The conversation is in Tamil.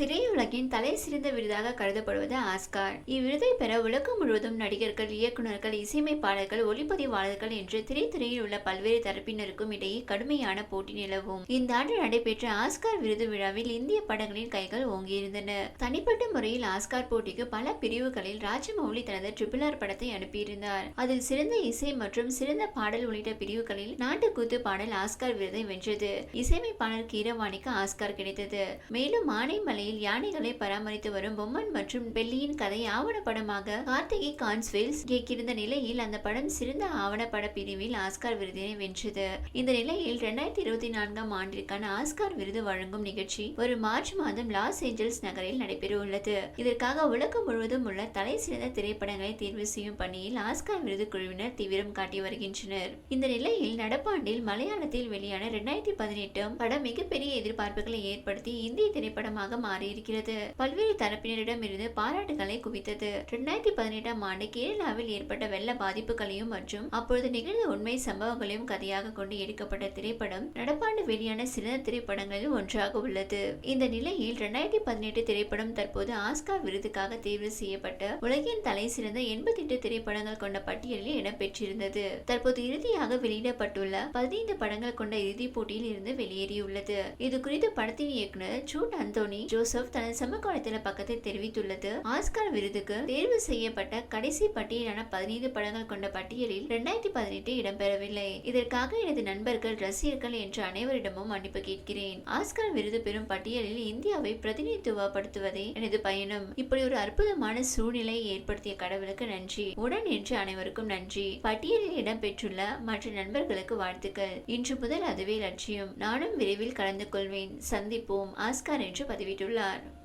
திரையுலகின் தலை சிறந்த விருதாக கருதப்படுவது ஆஸ்கார். இவ்விருதை பெற உலகம் முழுவதும் நடிகர்கள் இயக்குநர்கள் இசையமைப்பாளர்கள் ஒளிப்பதிவாளர்கள் என்று திரைத்துறையில் உள்ள பல்வேறு தரப்பினருக்கும் இடையே கடுமையான போட்டி நிலவும். இந்த ஆண்டு நடைபெற்ற ஆஸ்கார் விருது விழாவில் இந்திய படங்களின் கைகள் ஓங்கியிருந்தன. தனிப்பட்ட முறையில் ஆஸ்கார் போட்டிக்கு பல பிரிவுகளில் ராஜமௌலி தனது ட்ரிபிள் ஆர் படத்தை அனுப்பியிருந்தார். அதில் சிறந்த இசை மற்றும் சிறந்த பாடல் உள்ளிட்ட பிரிவுகளில் நாட்டுக்கூத்து பாடல் ஆஸ்கார் விருதை வென்றது. இசையமைப்பாளர் கீரவாணிக்கு ஆஸ்கார் கிடைத்தது. மேலும் ஆனைமலையில் யானைகளை பராமரித்து வரும் பொம்மன் மற்றும் பெல்லியின் கதை ஆவணப்படமாக கார்த்திகை கான்ஸ்வெல்ஸ் இயக்கியிருந்த நிலையில் அந்த படம் சிறந்த ஆவணப்பட பிரிவில் ஆஸ்கார் விருதினை வென்றது. இந்த நிலையில் இரண்டாயிரத்தி இருபத்தி நான்காம் ஆண்டிற்கான ஆஸ்கார் விருது வழங்கும் நிகழ்ச்சி வரும் மார்ச் மாதம் லாஸ் ஏஞ்சல்ஸ் நகரில் நடைபெற உள்ளது இதற்காக உலகம் முழுவதும் உள்ள தலை சிறந்த திரைப்படங்களை தேர்வு செய்யும் பணியில் ஆஸ்கார் விருது குழுவினர் தீவிரம் காட்டி வருகின்றனர். இந்த நிலையில் நடப்பாண்டில் மலையாளத்தில் வெளியான இரண்டாயிரத்தி பதினெட்டு படம் மிகப்பெரிய எதிர்பார்ப்புகளை ஏற்படுத்தி இந்திய திரைப்படமாக மாறி மாறியிருக்கிறது. பல்வேறு தரப்பினரிடம் இருந்து பாராட்டுகளை குவித்தது. இரண்டாயிரத்தி பதினெட்டாம் ஆண்டு கேரளாவில் ஏற்பட்ட வெள்ள பாதிப்புகளையும் மற்றும் அப்பொழுது நிகழ்ந்த உண்மை சம்பவங்களையும் கதையாக கொண்டு எடுக்கப்பட்ட திரைப்படம் நடப்பாண்டு வெளியான சில திரைப்படங்களில் ஒன்றாக உள்ளது. இந்த நிலையில் இரண்டாயிரத்தி பதினெட்டு திரைப்படம் தற்போது ஆஸ்கார் விருதுக்காக தேர்வு செய்யப்பட்ட உலகின் தலை சிறந்த எண்பத்தி எட்டு திரைப்படங்கள் கொண்ட பட்டியலில் இடம்பெற்றிருந்தது தற்போது இறுதியாக வெளியிடப்பட்டுள்ள பதினைந்து படங்கள் கொண்ட இறுதிப் போட்டியில் இருந்து வெளியேறியுள்ளது. இது குறித்து படத்தின் இயக்குனர் ஜூட் அந்தோனி ஜோசப் தனது சமகாலத்தில் பக்கத்தை பக்கத்தில் தெரிவித்துள்ளது. ஆஸ்கார் விருதுக்கு தேர்வு செய்யப்பட்ட கடைசி பட்டியலான பதினைந்து படங்கள் கொண்ட பட்டியலில் இரண்டாயிரத்தி பதினெட்டு இடம்பெறவில்லை. இதற்காக எனது நண்பர்கள் ரசிகர்கள் என்ற அனைவரிடமும் மன்னிப்பு கேட்கிறேன். ஆஸ்கார் விருது பெறும் பட்டியலில் இந்தியாவை பிரதிநிதித்துவப்படுத்துவதே எனது பயணம். இப்படி ஒரு அற்புதமான சூழ்நிலையை ஏற்படுத்திய கடவுளுக்கு நன்றி. உடன் என்று அனைவருக்கும் நன்றி. பட்டியலில் இடம்பெற்றுள்ள மற்ற நண்பர்களுக்கு வாழ்த்துக்கள். இன்று முதல் அதுவே லட்சியம். நானும் விரைவில் கலந்து கொள்வேன். சந்திப்போம். ஆஸ்கார் என்று பதிவிட்டுள்ளார். hablar